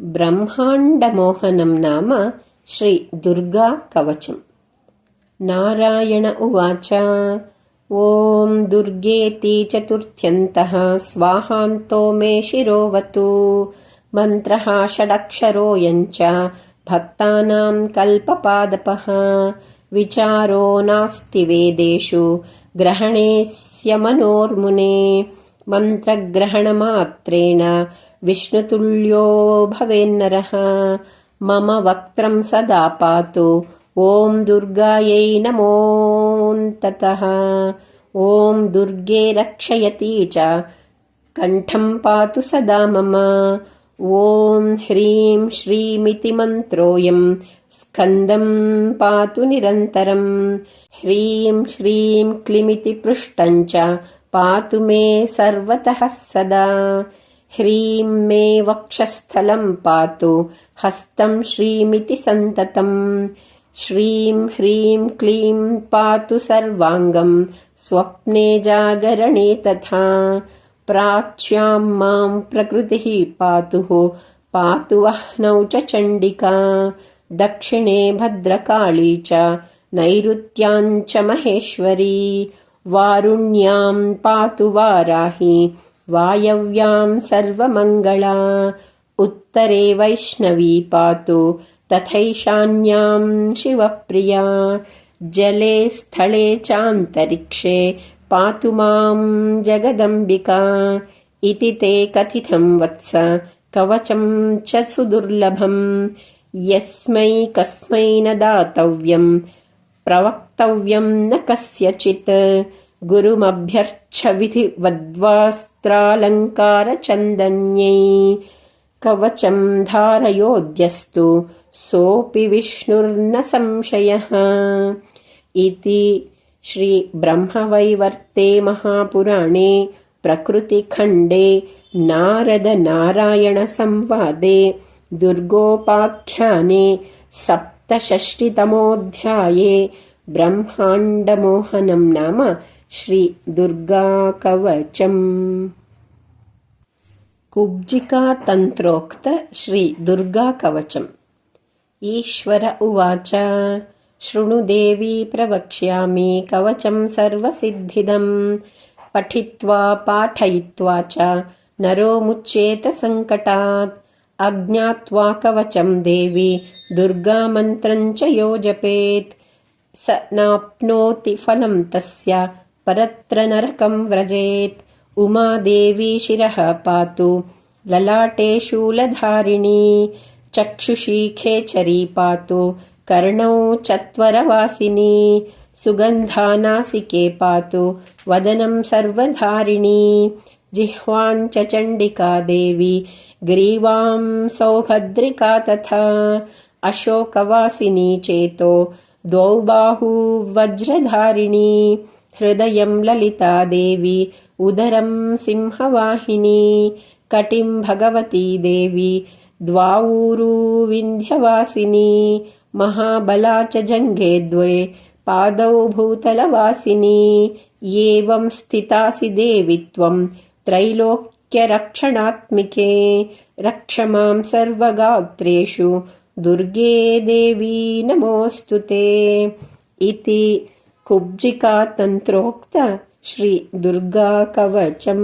ब्रह्माण्डमोहनं नाम श्रीदुर्गाकवचम् नारायण उवाच ॐ दुर्गेति चतुर्थ्यन्तः स्वाहान्तो मे शिरोवतु। मन्त्रः षडक्षरोऽयञ्च भक्तानां कल्पपादपः। विचारो नास्ति वेदेषु ग्रहणेस्य मनोर्मुने। मन्त्रग्रहणमात्रेण विष्णुतुल्यो भवेन्नरः मम वक्त्रं सदा पातु। ॐ दुर्गायै नमोऽन्ततः ॐ दुर्गे रक्षयति च। कण्ठं पातु सदा मम। ॐ ह्रीं श्रीमिति मन्त्रोऽयं। स्कन्दं पातु निरन्तरम् ह्रीं श्रीं क्लिमिति पृष्टञ्च पातु मे सर्वतः सदा ह्रीं मे वक्षस्थलं पातु। हस्तं श्रीमिति सन्ततम् श्रीं ह्रीं क्लीं पातु सर्वाङ्गं। स्वप्ने जागरणे तथा। प्राच्यां मां प्रकृतिः पातुः। पातु वह्नौ च चण्डिका। दक्षिणे भद्रकाली च नैऋत्याञ्च महेश्वरी। वारुण्यां पातु वाराहि वायव्यां सर्वमङ्गला उत्तरे वैष्णवी पातु तथैशान्यां शिवप्रिया। जले स्थले चान्तरिक्षे पातु मां जगदम्बिका। इति ते कथितं वत्स कवचं च सुदुर्लभम् यस्मै कस्मै न दातव्यं प्रवक्तव्यं न कस्यचित् गुरुमभ्यर्च्छ विधिवद्वास्त्रालङ्कारचन्दन्यै कवचं धारयोऽद्यस्तु सोऽपि विष्णुर्न संशयः। इति श्रीब्रह्मवैवर्ते महापुराणे प्रकृतिखण्डे नारदनारायणसंवादे दुर्गोपाख्याने सप्तषष्टितमोऽध्याये ब्रह्माण्डमोहनं नाम श्रीदुर्गाकवचम् कुब्जिकातन्त्रोक्त श्रीदुर्गाकवचम् ईश्वर उवाच शृणु देवी प्रवक्ष्यामि कवचं सर्वसिद्धिदम्। पठित्वा पाठयित्वा च नरो मुच्येत सङ्कटात् अज्ञात्वा कवचं देवी दुर्गामन्त्रं च यो जपेत् स नाप्नोति फलं तस्य परत्र नरकं व्रजेत् उमादेवी शिरः पातु। ललाटे शूलधारिणी चक्षुषी खेचरी पातु। कर्णौ चत्वरवासिनी सुगन्धानासिके पातु। वदनं सर्वधारिणी जिह्वाञ्च चण्डिका देवी। ग्रीवां सौभद्रिका तथा अशोकवासिनी चेतो द्वौ बाहू वज्रधारिणी हृदयं ललिता देवी उदरं सिंहवाहिनी कटिं भगवती देवी द्वावूरू विन्ध्यवासिनी महाबला च जङ्घे द्वे पादौ भूतलवासिनी एवं स्थितासि देवि त्वं त्रैलोक्यरक्षणात्मिके रक्ष मां सर्वगात्रेषु दुर्गे देवी नमोऽस्तु ते इति कुब्जिकातन्त्रोक्त श्रीदुर्गाकवचम्